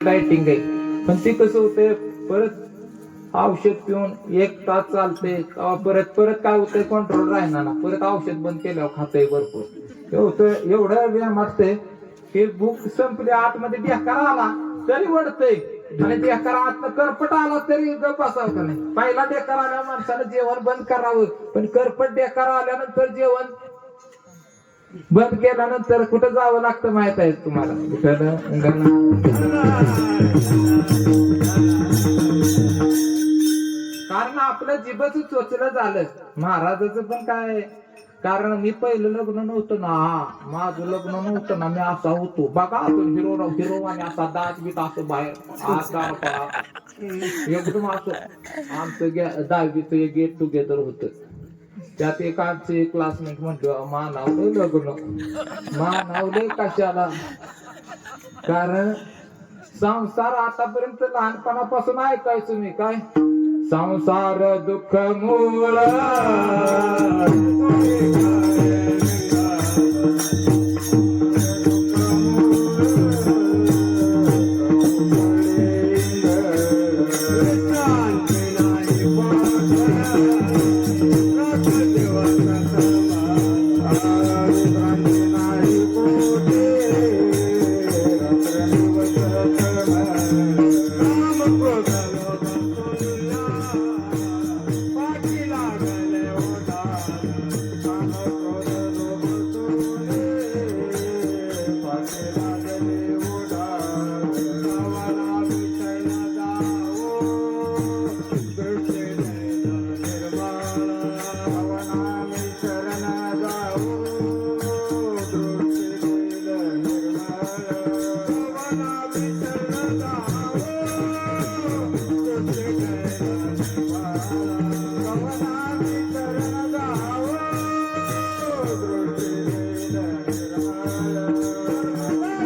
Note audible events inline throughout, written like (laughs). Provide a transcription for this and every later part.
Dieting आहे. पण ते कसं होतंय परत औषध पिऊन एक तास चालते परत परत काय होतंय कंट्रोल राहणार ना. परत औषध बंद केल्यावर खातंय भरपूर. हे होतं एवढं व्यायाम असते की भूक संपली आतमध्ये बेकार आला तरी वडतय आणि बेकार आत करपट आला तरी गप असावं का नाही? पहिला बेकार आल्या माणसानं जेवण बंद करावं. पण करपट बेकार आल्यानंतर जेवण बंद केल्यानंतर कुठं जावं लागतं माहीत आहे तुम्हाला? कारण आपलं जीभच चोचलं झालं. महाराजाचं पण काय? कारण मी पहिलं लग्न नव्हतं ना. माझं लग्न नव्हतं ना. मी असा होतो. बघा आपण हिरो हिरो आणि असा दात बीत असं बाहेर. आत. (laughs) एकदम असं. आमचं दहावीचं एक गेट टुगेदर होत. त्यात एक आमचे क्लासमेट म्हटलं मानावलं लग्न. मानावलं कशाला? कारण संसार आतापर्यंत लहानपणापासून ऐकायचो मी काय? संसार दुःख मूळ.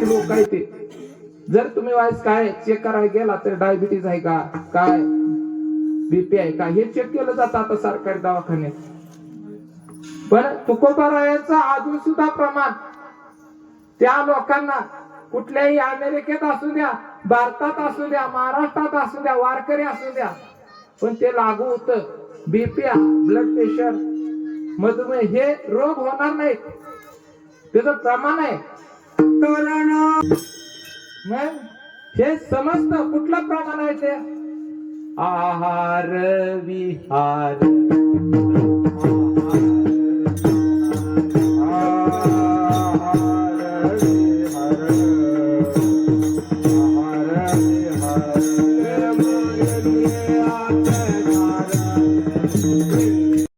लोक आहे ते. जर तुम्ही वाईस काय चेक करायला गेला तर डायबिटीज आहे का? काय? बीपी आहे का? हे चेक केलं जातं आता सरकारी दवाखान्यात. पण तुकोबारायाचं अजून सुद्धा प्रमाण त्या लोकांना कुठल्याही अमेरिकेत असू द्या भारतात असू द्या महाराष्ट्रात असू द्या वारकरी असू द्या पण ते लागू होत. बीपी ब्लड प्रेशर मधुमेह हे रोग होणार नाहीत. त्याचं प्रमाण आहे. मग हे समजतं कुठलं प्रमाण आहे ते? आहार विहार. आहार. विहार